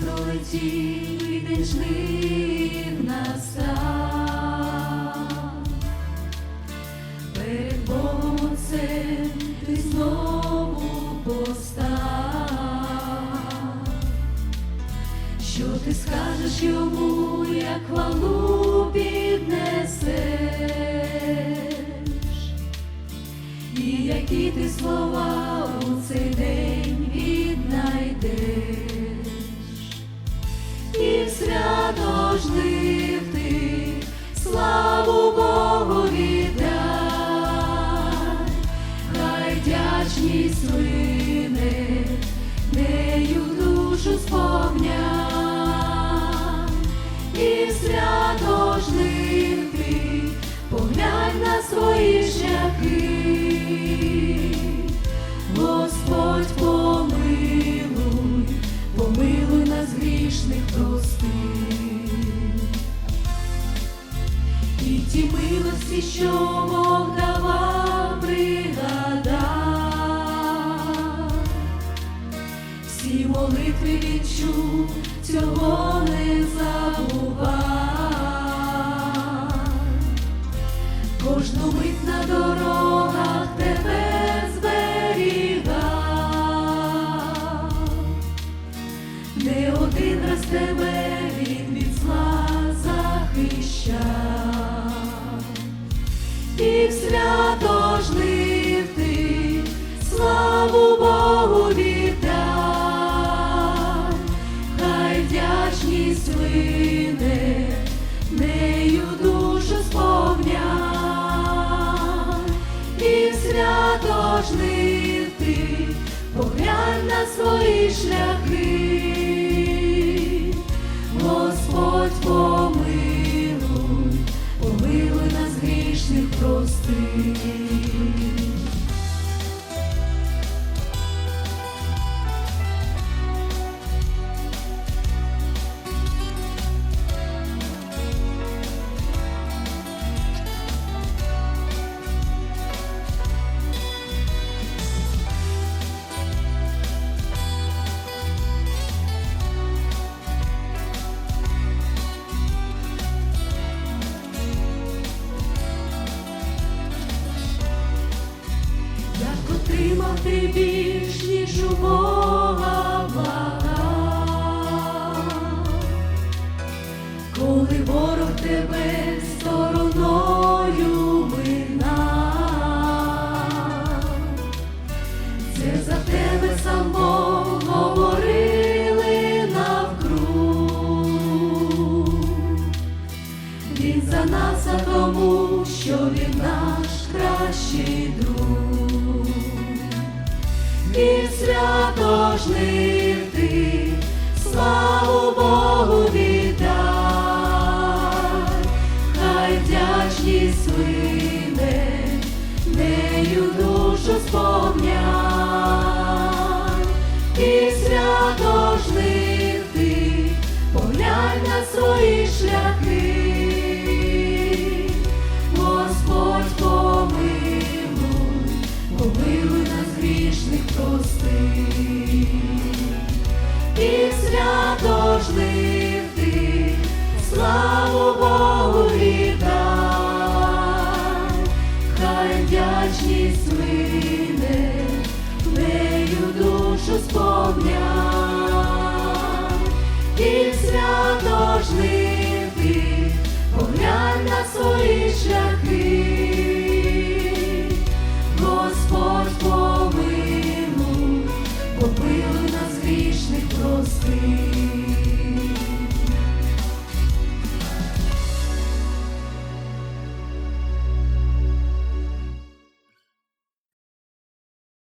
пролетів і день жнив настав. Перед ти знову постав. Що ти скажеш йому, як хвалу піднесеш? І які ти слова у цей день свято жнив ти славу Богу віддай, хай вдячність лине, нею душу сповняй, і свято жнив ти поглянь на свої милості, що Бог давав, пригадав, Всі молитви відчув, цього не забувай. І в свято жнив ти? Славу Богу віддай, хай вдячність лине, нею душу сповняй, і свято жнив ти? На свої шляхи, Господь помилуй, блага, коли ворог тебе стороною минав, це за тебе сам Бог говорили навкруг. Він за нас, а тому, що він наш кращий друг. І свято прости. І свято жнив ти, славу Богу віддай, хай вдячність лине, нею душу сповняй,